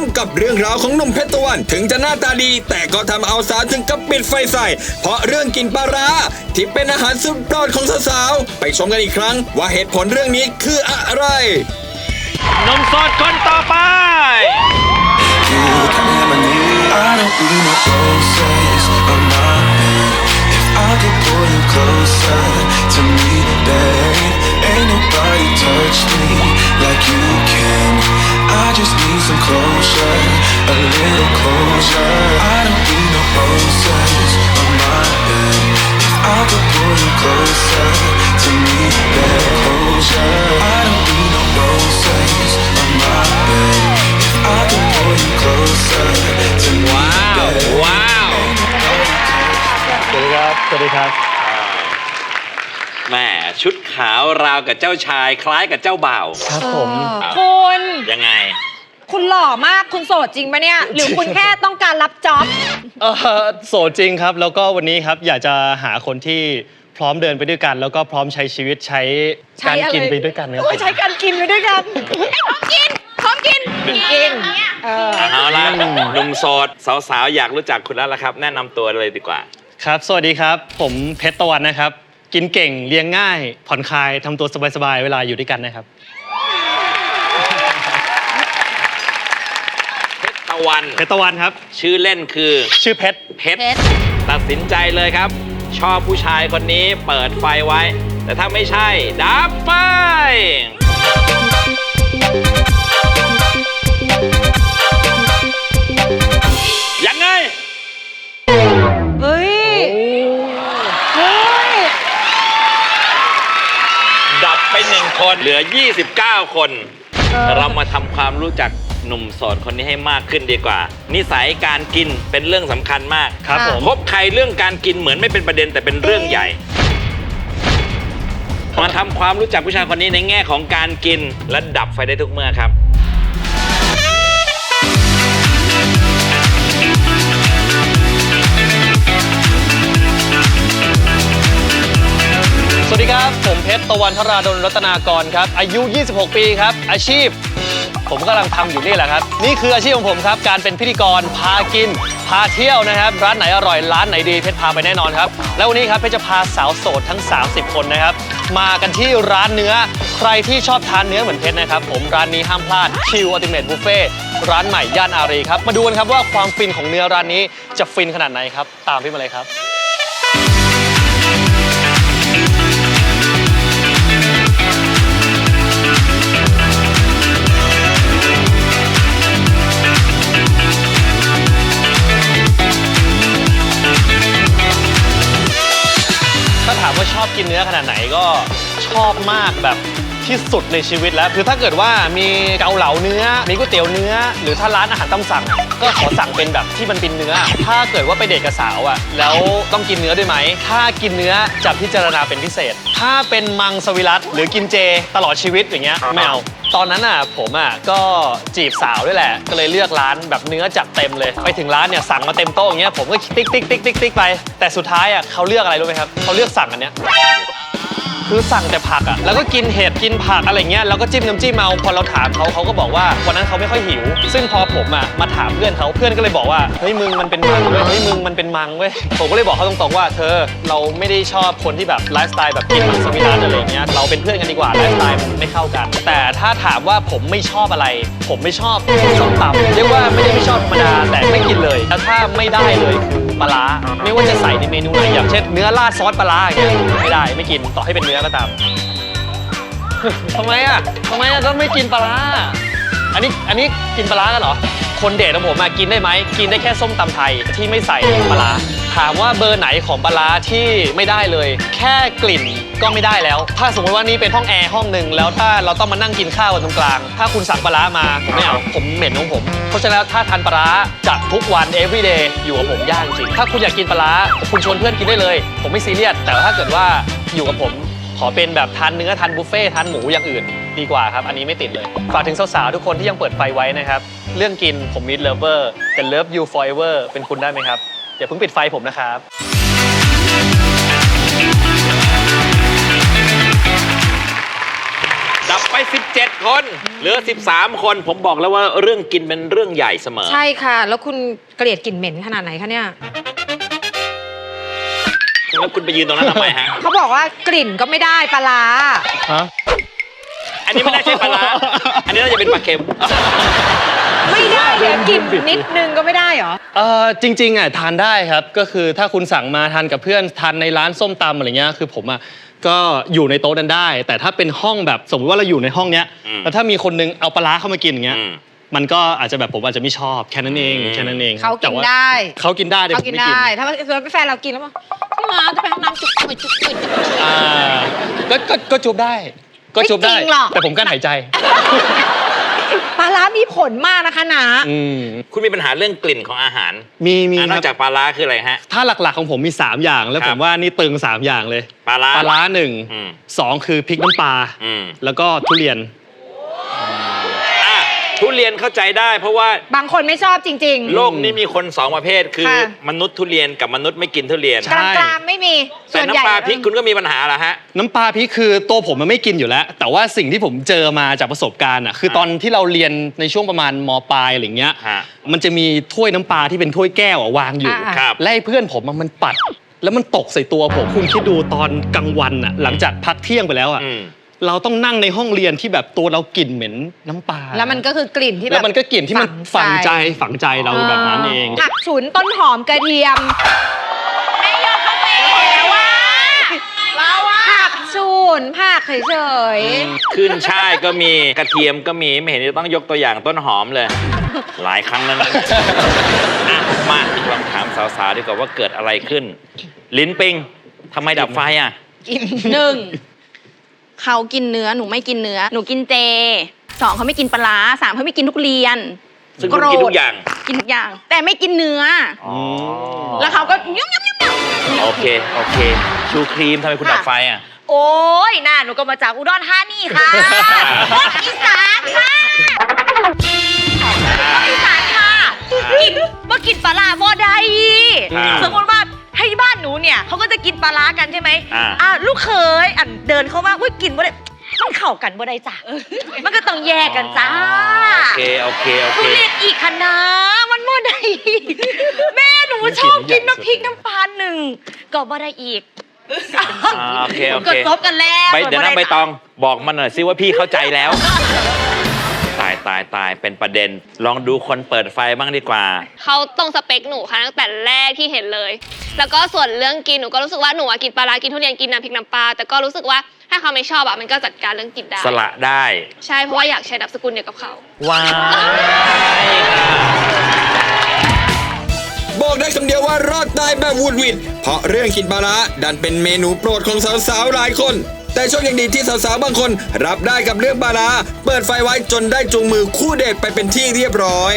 มกับเรื่องราวของหนุ่มเพชรตะวัน ถึงจะหน้าตาดี แต่ก็ทำเอาสาวถึงกับปิดไฟใส่ เพราะเรื่องกินปลาร้าที่เป็นอาหารสุดโปรดของสาวๆไปชมกันอีกครั้ง ว่าเหตุผลเรื่องนี้คืออะไรนมสดคนต่อไป I don't need no roses on my hand. If I could pull you closer to me, babe, ain't nobody touch me little closure. I don't need no roses on my hand. If I could pull you closer to me, babe, closure. I don't need no roses on my bed. If I could pull you closer to me, ว้าว babe. ว้าวสวัสดีครับ สวัสดีครับแหม่ชุดขาวราวกับเจ้าชาย คล้ายกับเจ้าบ่าว ครับผม คุณยังไง คุณหล่อมากคุณโสดจริงปะเนี่ย หรือคุณแค่ต้องการรับจ็อบ เออโสดจริงครับ แล้วก็วันนี้ครับอยากจะหาคนที่พร้อมเดินไปด้วยกัน แล้วก็พร้อมใช้ชีวิตใช้การกินไปด้วยกันครับ โอ้ยใช้การกินไปด้วยกันพร้อมกินพร้อมกินกินเออ เอาละหนุ่มโสดสาวๆ อยากรู้จักคุณแล้วละครับ แนะนำตัวเลยดีกว่า ครับ สวัสดีครับ ผมเพชรตะวันนะครับ กินเก่งเลี้ยงง่าย ผ่อนคลายทำตัวสบายๆ เวลาอยู่ด้วยกันนะครับ เพชรตะ วัน เพชรตะวันครับ ชื่อเล่นคือชื่อเพชรเพชร ตัดสินใจเลยครับ ชอบผู้ชายคนนี้เปิดไฟไว้ แต่ถ้าไม่ใช่ดับไฟ ยังไง เฮ้ยเฮ้ย ดับไปหนึ่งคนเหลือ 29 คน เรามาทำความรู้จัก หนุ่มโสดคนนี้ให้มากขึ้นดีกว่า นิสัยการกินเป็นเรื่องสำคัญมากครับผม พบใครเรื่องการกินเหมือนไม่เป็นประเด็นแต่เป็นเรื่องใหญ่ มาทำความรู้จักผู้ชายคนนี้ในแง่ของการกินและดับไฟได้ทุกเมื่อครับ สวัสดีครับ ผมเพชรตะวันธราดลรัตนากรครับ อายุ 26 ปีครับ อาชีพ ผมกำลังทำอยู่นี่แหละครับ นี่คืออาชีพของผมครับ การเป็นพิธีกรพากิน พาเที่ยวนะครับ ร้านไหนอร่อยร้านไหนดีเพชรพาไปแน่นอนครับ แล้ววันนี้ครับเพชรจะพาสาวโสดทั้ง 30 คนนะครับ มากันที่ร้านเนื้อ ใครที่ชอบทานเนื้อเหมือนเพชรนะครับ ผมร้านนี้ห้ามพลาดชิวอัลติเมทบุฟเฟ่ร้านใหม่ย่านอารีครับมาดูกันครับว่าความฟินของเนื้อร้านนี้จะฟินขนาดไหนครับ ตามพี่มาเลยครับ ชอบกินเนื้อขนาดไหนก็ชอบมากแบบที่สุดในชีวิตแล้ว คือถ้าเกิดว่ามีเกาเหลาเนื้อ มีก๋วยเตี๋ยวเนื้อ หรือถ้าร้านอาหารต้องสั่ง ก็ขอสั่งเป็นแบบที่มันเป็นเนื้อ ถ้าเกิดว่าไปเดทกับสาวอะ แล้วต้องกินเนื้อด้วยไหม ถ้ากินเนื้อจะพิจารณาเป็นพิเศษ ถ้าเป็นมังสวิรัตหรือกินเจตลอดชีวิตอย่างเงี้ยไม่เอา ตอนนั้นอะผมอะก็จีบสาวด้วยแหละ ก็เลยเลือกร้านแบบเนื้อจัดเต็มเลย ไปถึงร้านเนี่ยสั่งมาเต็มโต๊ะอย่างเงี้ยผมก็ติ๊กติ๊กติ๊กติ๊กติ๊กไป แต่สุดท้ายอะเขาเลือกอะไรรู้ไหมครับเขาเลือกสั่งอันเนี้ย คือสั่งแต่ผักอะแล้วก็กินเห็ดกินผักอะไรเงี้ยแล้วก็จิ้มน้ำจิ้มเอาพอเราถามเขาเขาก็บอกว่าวันนั้นเขาไม่ค่อยหิว ซึ่งพอผมอะมาถามเพื่อนเขาเพื่อนก็เลยบอกว่าเฮ้ยมึงมันเป็นมังเว้ยเฮ้ยมึงมันเป็นมังเว้ยผมก็เลยบอกเขาตรงๆว่า เธอเราไม่ได้ชอบคนที่แบบไลฟ์สไตล์แบบกินมังสวิรัตอะไรเงี้ยเราเป็นเพื่อนกันดีกว่าไลฟ์สไตล์มันไม่เข้ากัน แต่ถ้าถามว่าผมไม่ชอบอะไร ผมไม่ชอบส้มตำเรียกว่าไม่ได้ไม่ชอบธรรมดาแต่ไม่กินเลยแล้วถ้าไม่ได้เลยคือ ปลาร้าไม่ว่าจะใส่ในเมนูไหนอย่างเช่นเนื้อราดซอสปลาร้าอย่างเงี้ยไม่ได้ไม่กินต่อให้เป็นเนื้อก็ตาม ทำไมอะทำไมอะก็ไม่กินปลาร้าอันนี้อันนี้กินปลาร้ากันเหรอ คนเดทของผมอะกินได้ไหมกินได้แค่ส้มตำไทยที่ไม่ใส่ปลาร้าถามว่าเบอร์ไหนของปลาร้าที่ไม่ได้เลย แค่กลิ่นก็ไม่ได้แล้ว ถ้าสมมติว่านี่เป็นห้องแอร์ห้องหนึ่งแล้วถ้าเราต้องมานั่งกินข้าวกันตรงกลาง ถ้าคุณสั่งปลาร้ามาผมไม่เอาผมเหม็นของผม เพราะฉะนั้นถ้าทานปลาร้าจะทุกวัน every day อยู่กับผมยากจริงถ้าคุณอยากกินปลาร้าคุณชวนเพื่อนกินได้เลย ผมไม่ซีเรียสแต่ถ้าเกิดว่าอยู่กับผม ขอเป็นแบบทานเนื้อทานบุฟเฟ่ต์ทานหมูอย่างอื่น ดีกว่าครับ อันนี้ไม่ติดเลย ฝากถึงสาวๆทุกคนที่ยังเปิดไฟไว้นะครับ เรื่องกินผมมิดเลเวอร์แต่เลิฟยูฟอร์เอเวอร์เป็นคุณได้ไหมครับอย่าเพิ่งปิดไฟผมนะครับดับไป 17 คน เหลือ 13 คน ผมบอกแล้วว่าเรื่องกินเป็นเรื่องใหญ่เสมอ ใช่ค่ะ แล้วคุณเกลียดกลิ่นเหม็นขนาดไหนคะเนี่ย แล้วคุณไปยืนตรงนั้นทำไมฮะ เขาบอกว่ากลิ่นก็ไม่ได้ปลาร้าฮะ อันนี้ไม่น่าใช่ปลาร้าอันนี้น่าจะเป็นปลาเค็ม ไม่ได้เดี๋ยวกลิ่นนิดนึงก็ไม่ได้เหรอ เออจริงๆอะทานได้ครับก็คือถ้าคุณสั่งมาทานกับเพื่อนทานในร้านส้มตำอะไรเงี้ยคือผมอะก็อยู่ในโต๊ะนั้นได้ แต่ถ้าเป็นห้องแบบสมมติว่าเราอยู่ในห้องเนี้ยอืมแล้วถ้ามีคนนึงเอาปลาร้าเข้ามากินอย่างเงี้ยอืม มันก็อาจจะแบบผมอาจจะไม่ชอบแค่นั้นเองอืมแค่นั้นเองเขากินแต่ว่ได้เขากินได้แต่เขาผมกินไม่กิน ได้ ถ้าเกิดเป็นแฟนเรากินแล้วบอ กพี่มาจะไปห้องน้ำจุกจุกจุกจุกจุก อ่าก็ก็ก็จุบได้ ก็จุบได้ ไม่จริงหรอก แต่ผมกั้นหายใจ ปลาร้ามีผลมากนะคะนะ อืมคุณมีปัญหาเรื่องกลิ่นของอาหารมีมีอะนคอรักจากปลาร้าคืออะไรฮะ ถ้าหลักๆของผมมี 3 อย่าง แล้วครัผบมว่านี่ตึง 3 อย่างเลยปลาร้า ปลาร้าหนึ่งอืม สองคือพริกน้ำปลา อืม แล้วก็ทุเรียน ทุเรียนเข้าใจได้เพราะว่าบางคนไม่ชอบจริง โลกนี้มีคนสองประเภทคือ ค่ะ มนุษย์ทุเรียนกับมนุษย์ไม่กินทุเรียน ๆกลางๆไม่มีแต่ส่วนใหญ่น้ำปลาพริกคุณก็มีปัญหาเหรอฮะ น้ำปลาพริกคือตัวผมมันไม่กินอยู่แล้ว แต่ว่าสิ่งที่ผมเจอมาจากประสบการณ์อะคือฮะตอนที่เราเรียนในช่วงประมาณมปลายอะไรเงี้ยฮะมันจะมีถ้วยน้ำปลาที่เป็นถ้วยแก้วอะวางอยู่อ่า ครับ และไอ้เพื่อนผมอะมันปัด แล้วมันตกใส่ตัวผมคุณคิดดูตอนกลางวันอะหลังจากพักเที่ยงไปแล้วอะอืม เราต้องนั่งในห้องเรียนที่แบบตัวเรากลิ่นเหม็นน้ำปลาแล้วมันก็คือกลิ่นที่แบบแล้วมันก็กลิ่นที่มันฝังใจฝังใจเราแบบนั้นเอง ผักฉุนต้นหอมกระเทียมแม่ยอดเขาเป็นแล้วว่าเราว่าผักฉุนผักเฉยขึ้นช่ายก็มีกระเทียมก็มีไม่เห็นจะต้องยกตัวอย่างต้นหอมเลย หลายครั้งนั้นนะอะมาลองถามสาวๆดีกว่าว่าเกิดอะไรขึ้น ลิ้นปิงทำไมดับไฟอะๆกินหนึ่ง เขากินเนื้อหนูไม่กินเนื้อ หนูกินเจสองเขาไม่กินปลาร้าสามเขาไม่กินทุกเรียนซึ่งคุณกินทุกอย่าง กินทุกอย่าง แต่ไม่กินเนื้ออแล้แล้ววเขาก็ยุ่มยุ่มยุ่มยุ่มโอเค โอเค ชูครีมทำไมคุณดับไฟอะ โอ้ยน่าหนูก็มาจากอุดรธานีค่ะอีสานค่ะอีสานค่ะกินว่ากินปลาร้าบ่ได้อ่าสมมติว่า ก็จะกินปลาร้ากันใช่ไหมอ่า อะลูกเขยอันเดินเข้ามาอุ้ยกินบ่ได้มันเข้ากันบ่ได้จ้ะมันก็ต้องแยกกันจ้า โอเค โอเค โอทุเค เรียนอีกคณะมันบ่ได้แม่หนูชอบกินน้ำพริกน้ำปลาหนึ่งก็บ่ได้อีกอ่าโอเค โอเค ก็ซบกันแล้ว ใบเดี๋ยวนะใบตองบอกมาหน่อยซิว่าพี่เข้าใจแล้ว ตายตายตายเป็นประเด็น ลองดูคนเปิดไฟบ้างดีกว่า เขาตรงสเปคหนูค่ะตั้งแต่แรกที่เห็นเลย แล้วก็ส่วนเรื่องกินหนูก็รู้สึกว่าหนูอะกินปลาร้ากินทุเรียนกินน้ำพริกน้ำปลาแต่ก็รู้สึกว่าถ้าเขาไม่ชอบอะมันก็จัดการเรื่องกินได้สละได้ใช่เพราะว่าอยากใช้นามสกุลเดียวกับเขา ว้ายค่ะบอกได้คำเดียวว่ารอดตายแบบวุดหวิดเพราะเรื่องกินปลาร้าดันเป็นเมนูโปรดของสาวๆหลายคน แต่โชคยังดีที่สาวๆบางคน รับได้กับเรื่องบาราเปิดไฟไว้จนได้จูงมือคู่เดทไปเป็นที่เรียบร้อย